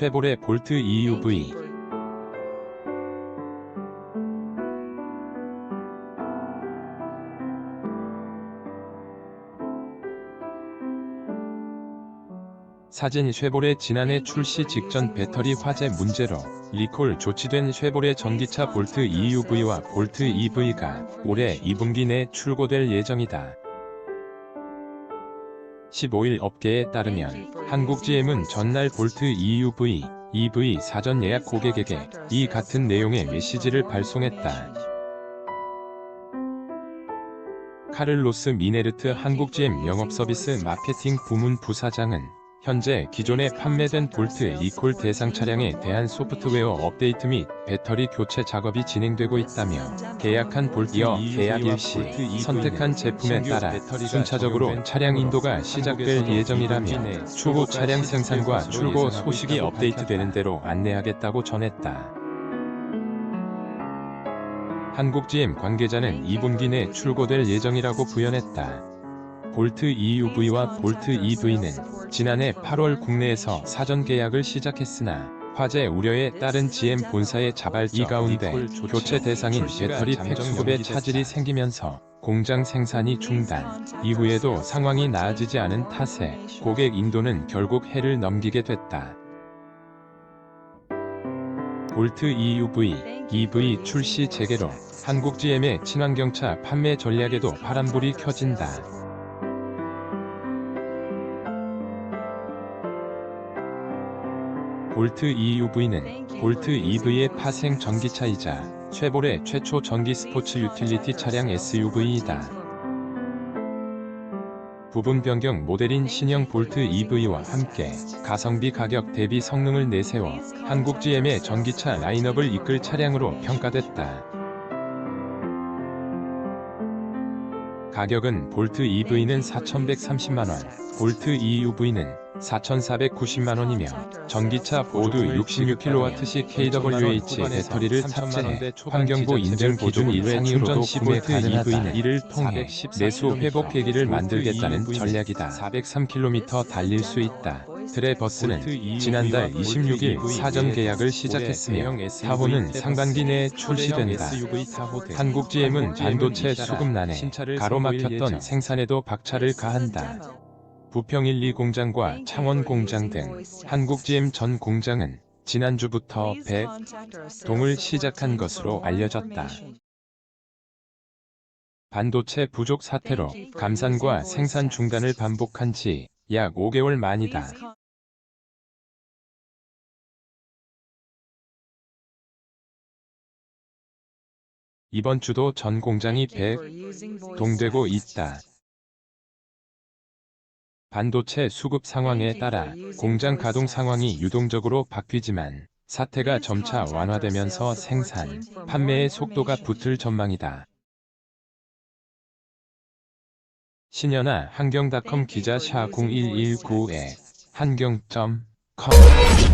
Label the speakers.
Speaker 1: 쉐보레 볼트 EUV 사진 쉐보레 지난해 출시 직전 배터리 화재 문제로 리콜 조치된 쉐보레 전기차 볼트 EUV와 볼트 EV가 올해 2분기 내 출고될 예정이다. 15일 업계에 따르면 한국 GM은 전날 볼트 EUV, EV 사전 예약 고객에게 이 같은 내용의 메시지를 발송했다. 카를로스 미네르트 한국 GM 영업서비스 마케팅 부문 부사장은 현재 기존에 판매된 볼트 리콜 대상 차량에 대한 소프트웨어 업데이트 및 배터리 교체 작업이 진행되고 있다며 계약한 볼트이어 계약 일시 선택한 제품에 따라 순차적으로 차량 인도가 시작될 예정이라며 추후 차량 생산과 출고 소식이 업데이트되는 대로 안내하겠다고 전했다. 한국 GM 관계자는 2분기 내 출고될 예정이라고 부연했다. 볼트 EUV와 볼트 EV는 지난해 8월 국내에서 사전 계약을 시작했으나 화재 우려에 따른 GM 본사의 자발 이 가운데 교체 대상인 배터리 팩 수급에 차질이 생기면서 공장 생산이 중단 이후에도 상황이 나아지지 않은 탓에 고객 인도는 결국 해를 넘기게 됐다. 볼트 EUV, EV 출시 재개로 한국 GM의 친환경차 판매 전략에도 파란불이 켜진다. 볼트 EUV는 볼트 EV의 파생 전기차이자 쉐보레 최초 전기 스포츠 유틸리티 차량 SUV이다. 부분 변경 모델인 신형 볼트 EV와 함께 가성비 가격 대비 성능을 내세워 한국 GM의 전기차 라인업을 이끌 차량으로 평가됐다. 가격은 볼트 EV는 4,130만원, 볼트 EUV는 4,490만원이며 전기차 모두 66kW씩 kWh 배터리를 탑재해 환경부 인증 기준 이상으로도 구매 가능하다. 이를 통해 내수 회복 계기를 만들겠다는 전략이다. 403km 달릴 수 있다. 트레버스는 지난달 26일 사전 계약을 시작했으며 사호는 상반기 내에 출시된다. 한국 GM은 반도체 수급난에 가로막혔던 생산에도 박차를 가한다. 부평 1, 2 공장과 창원 공장 등 한국 GM 전 공장은 지난주부터 100 동을 시작한 것으로 알려졌다. 반도체 부족 사태로 감산과 생산 중단을 반복한 지 약 5개월 만이다. 이번 주도 전 공장이 100 동되고 있다. 반도체 수급 상황에 따라 공장 가동 상황이 유동적으로 바뀌지만 사태가 점차 완화되면서 생산, 판매의 속도가 붙을 전망이다. 신현아 한경닷컴 기자 샤 0119에 한경.com